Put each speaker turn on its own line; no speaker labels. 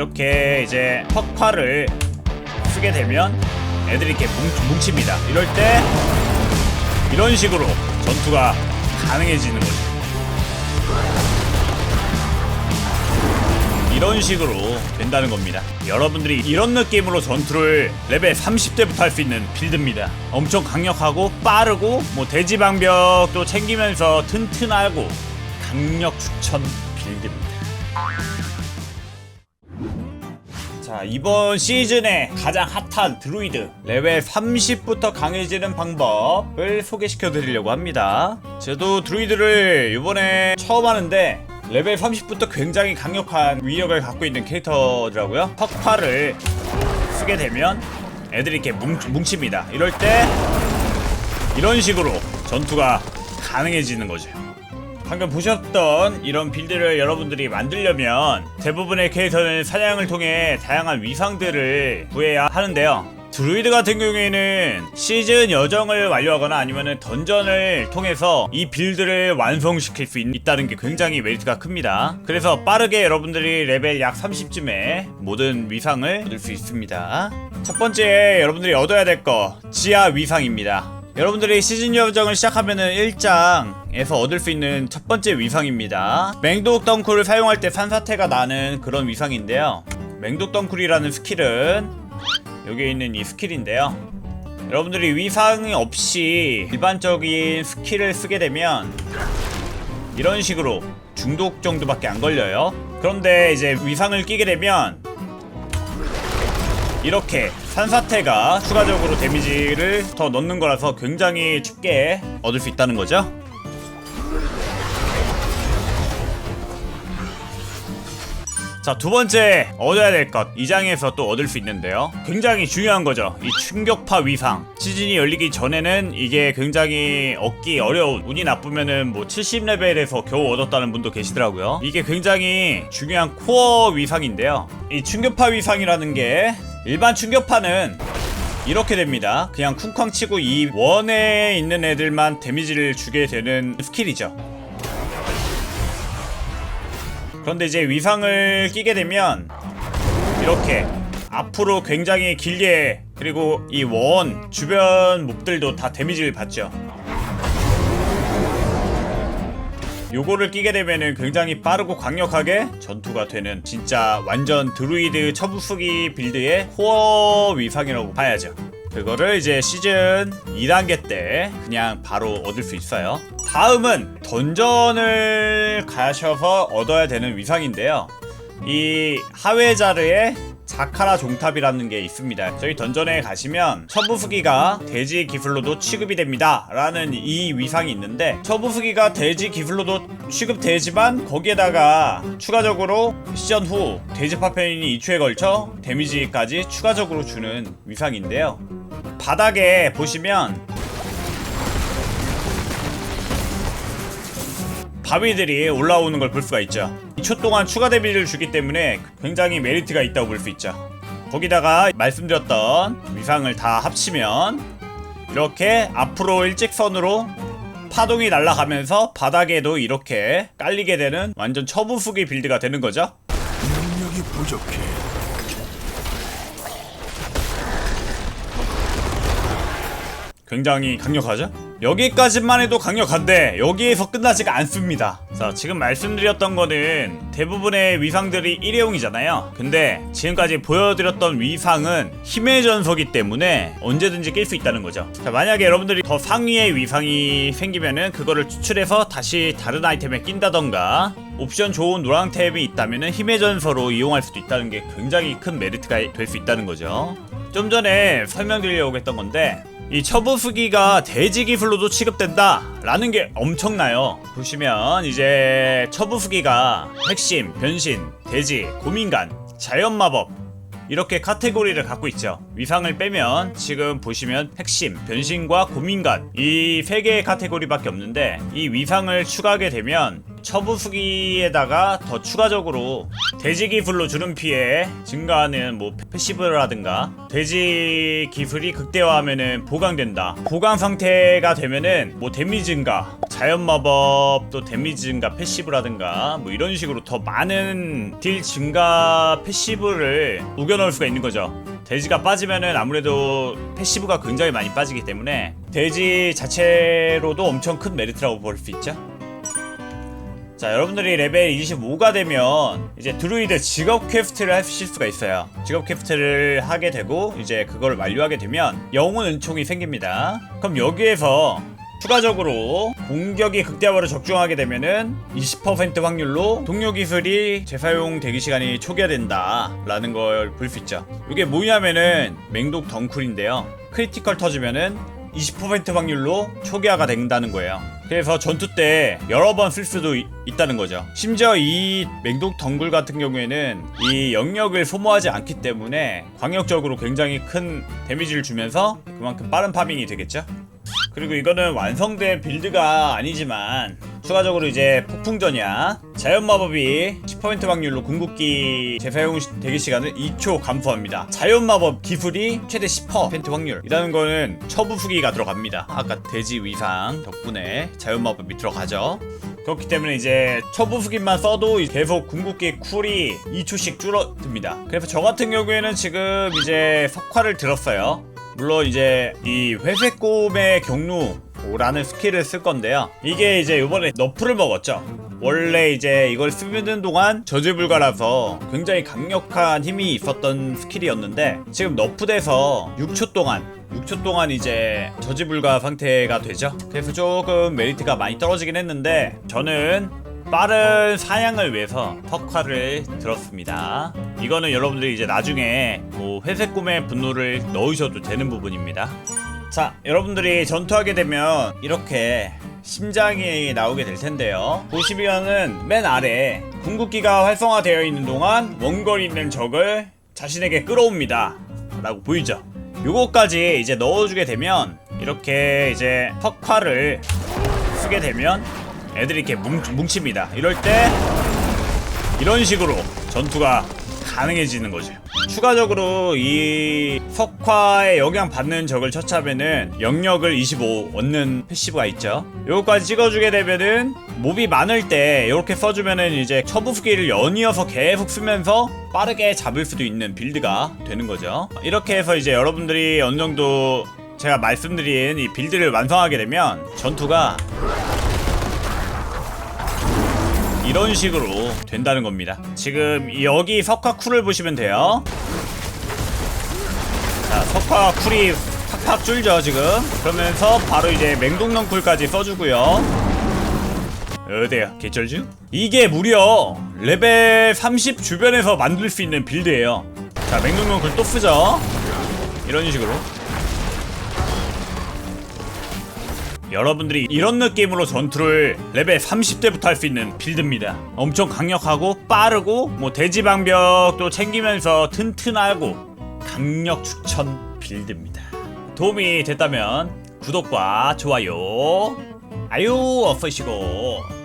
이렇게 이제 턱화를 쓰게 되면 애들이 이렇게 뭉, 뭉칩니다. 이럴 때 이런 식으로 전투가 가능해지는 거죠. 이런 식으로 된다는 겁니다. 여러분들이 이런 느낌으로 전투를 레벨 30대부터 할 수 있는 빌드입니다. 엄청 강력하고 빠르고 뭐 대지 방벽도 챙기면서 튼튼하고 강력 추천 빌드입니다. 자 이번 시즌에 가장 핫한 드루이드 레벨 30부터 강해지는 방법을 소개시켜 드리려고 합니다. 저도 드루이드를 이번에 처음 하는데 레벨 30부터 굉장히 강력한 위력을 갖고 있는 캐릭터더라고요. 턱파를 쓰게 되면 애들이 이렇게 뭉, 뭉칩니다. 이럴 때 이런 식으로 전투가 가능해지는 거죠 방금 보셨던 이런 빌드를 여러분들이 만들려면 대부분의 캐릭터는 사냥을 통해 다양한 위상들을 구해야 하는데요. 드루이드 같은 경우에는 시즌 여정을 완료하거나 아니면 던전을 통해서 이 빌드를 완성시킬 수 있, 있다는 게 굉장히 메리트가 큽니다. 그래서 빠르게 여러분들이 레벨 약 30쯤에 모든 위상을 얻을 수 있습니다. 첫 번째 여러분들이 얻어야 될 거 지하 위상입니다. 여러분들이 시즌 여정을 시작하면은 1장에서 얻을 수 있는 첫 번째 위상입니다. 맹독 덩쿨을 사용할 때 산사태가 나는 그런 위상인데요. 맹독 덩쿨이라는 스킬은 여기에 있는 이 스킬인데요. 여러분들이 위상이 없이 일반적인 스킬을 쓰게 되면 이런 식으로 중독 정도밖에 안 걸려요. 그런데 이제 위상을 끼게 되면 이렇게 산사태가 추가적으로 데미지를 더 넣는 거라서 굉장히 쉽게 얻을 수 있다는 거죠. 자, 두 번째 얻어야 될 것. 이 장에서 또 얻을 수 있는데요. 굉장히 중요한 거죠. 이 충격파 위상. 시즌이 열리기 전에는 이게 굉장히 얻기 어려운, 운이 나쁘면은 뭐 70레벨에서 겨우 얻었다는 분도 계시더라고요. 이게 굉장히 중요한 코어 위상인데요. 이 충격파 위상이라는 게 일반 충격파는 이렇게 됩니다. 그냥 쿵쾅 치고 이 원에 있는 애들만 데미지를 주게 되는 스킬이죠. 그런데 이제 위상을 끼게 되면 이렇게 앞으로 굉장히 길게 그리고 이 원 주변 몹들도 다 데미지를 받죠. 요거를 끼게 되면은 굉장히 빠르고 강력하게 전투가 되는 진짜 완전 드루이드 처부수기 빌드의 코어 위상이라고 봐야죠. 그거를 이제 시즌 2단계 때 그냥 바로 얻을 수 있어요. 다음은 던전을 가셔서 얻어야 되는 위상인데요. 이 하웨자르의 자카라 종탑이라는 게 있습니다. 저희 던전에 가시면 처부수기가 돼지 기술로도 취급이 됩니다. 라는 이 위상이 있는데 처부수기가 돼지 기술로도 취급되지만 거기에다가 추가적으로 시전 후 돼지 파편이 2초에 걸쳐 데미지까지 추가적으로 주는 위상인데요. 바닥에 보시면 바위들이 올라오는 걸 볼 수가 있죠. 2초 동안 추가 데미지를 주기 때문에 굉장히 메리트가 있다고 볼 수 있죠. 거기다가 말씀드렸던 위상을 다 합치면 이렇게 앞으로 일직선으로 파동이 날아가면서 바닥에도 이렇게 깔리게 되는 완전 처부수기 빌드가 되는 거죠.
능력이 부족해.
굉장히 강력하죠? 여기까지만 해도 강력한데 여기에서 끝나지가 않습니다. 자, 지금 말씀드렸던 거는 대부분의 위상들이 일회용이잖아요. 근데 지금까지 보여드렸던 위상은 힘의 전서기 때문에 언제든지 낄 수 있다는 거죠. 자, 만약에 여러분들이 더 상위의 위상이 생기면은 그거를 추출해서 다시 다른 아이템에 낀다던가 옵션 좋은 노랑 탭이 있다면은 힘의 전서로 이용할 수도 있다는 게 굉장히 큰 메리트가 될 수 있다는 거죠. 좀 전에 설명드리려고 했던 건데 이 처부수기가 돼지 기술로도 취급된다 라는 게 엄청나요. 보시면 이제 처부수기가 핵심, 변신, 돼지, 고민간, 자연마법 이렇게 카테고리를 갖고 있죠. 위상을 빼면 지금 보시면 핵심, 변신과 고민간 이세 개의 카테고리밖에 없는데 이 위상을 추가하게 되면 처부 수기에다가 더 추가적으로 돼지 기술로 주는 피해 증가하는 뭐 패시브라든가 돼지 기술이 극대화하면은 보강된다. 보강 상태가 되면은 뭐 데미지 증가, 자연 마법도 데미지 증가 패시브라든가 뭐 이런 식으로 더 많은 딜 증가 패시브를 우겨 넣을 수가 있는 거죠. 돼지가 빠지면은 아무래도 패시브가 굉장히 많이 빠지기 때문에 돼지 자체로도 엄청 큰 메리트라고 볼 수 있죠. 자 여러분들이 레벨 25가 되면 이제 드루이드 직업 퀘스트를 하실 수가 있어요. 직업 퀘스트를 하게 되고 이제 그걸 완료하게 되면 영혼 은총이 생깁니다. 그럼 여기에서 추가적으로 공격이 극대화로 적중하게 되면은 20% 확률로 동료 기술이 재사용 대기 시간이 초기화된다 라는 걸 볼 수 있죠. 이게 뭐냐면은 맹독 덩쿨인데요. 크리티컬 터지면은 20% 확률로 초기화가 된다는 거예요. 그래서 전투 때 여러 번 쓸 수도 이- 있다는 거죠. 심지어 이 맹독 덩굴 같은 경우에는 이 영역을 소모하지 않기 때문에 광역적으로 굉장히 큰 데미지를 주면서 그만큼 빠른 파밍이 되겠죠. 그리고 이거는 완성된 빌드가 아니지만 추가적으로 이제 폭풍전야 자연 마법이 10% 확률로 궁극기 재사용 시- 대기 시간을 2초 감소합니다. 자연 마법 기술이 최대 10% 확률이라는 거는 처부수기가 들어갑니다. 아까 돼지 위상 덕분에 자연 마법이 들어가죠. 그렇기 때문에 이제 처부수기만 써도 계속 궁극기 쿨이 2초씩 줄어듭니다. 그래서 저 같은 경우에는 지금 이제 석화를 들었어요. 물론 이제 이 회색 곰의 경루 라는 스킬을 쓸 건데요. 이게 이제 이번에 너프를 먹었죠. 원래 이제 이걸 쓰는 동안 저주 불가라서 굉장히 강력한 힘이 있었던 스킬이었는데 지금 너프돼서 6초 동안 6초 동안 이제 저지 불가 상태가 되죠. 그래서 조금 메리트가 많이 떨어지긴 했는데 저는 빠른 사냥을 위해서 턱화를 들었습니다. 이거는 여러분들이 이제 나중에 뭐 회색 꿈의 분노를 넣으셔도 되는 부분입니다. 자, 여러분들이 전투하게 되면 이렇게 심장이 나오게 될 텐데요. 보시면은 맨 아래 궁극기가 활성화되어 있는 동안 원거리 있는 적을 자신에게 끌어옵니다. 라고 보이죠? 요거까지 이제 넣어주게 되면 이렇게 이제 턱화를 쓰게 되면 애들이 이렇게 뭉, 뭉칩니다. 이럴 때 이런 식으로 전투가 가능해지는 거죠. 추가적으로 이 석화에 영향 받는 적을 처치하면은 영역을 25 얻는 패시브가 있죠. 요거까지 찍어주게 되면은 몹이 많을 때 이렇게 써주면은 이제 처부수기를 연이어서 계속 쓰면서 빠르게 잡을 수도 있는 빌드가 되는 거죠. 이렇게 해서 이제 여러분들이 어느 정도 제가 말씀드린 이 빌드를 완성하게 되면 전투가 이런 식으로 된다는 겁니다. 지금 여기 석화 쿨을 보시면 돼요. 자, 석화 쿨이 팍팍 줄죠, 지금. 그러면서 바로 이제 맹독령 쿨까지 써주고요. 어때요? 개쩔죠? 이게 무려 레벨 30 주변에서 만들 수 있는 빌드예요. 자, 맹독령 쿨또 쓰죠. 이런 식으로. 여러분들이 이런 느낌으로 전투를 레벨 30대부터 할 수 있는 빌드입니다. 엄청 강력하고 빠르고 뭐 돼지 방벽도 챙기면서 튼튼하고 강력 추천 빌드입니다. 도움이 됐다면 구독과 좋아요 아유 없으시고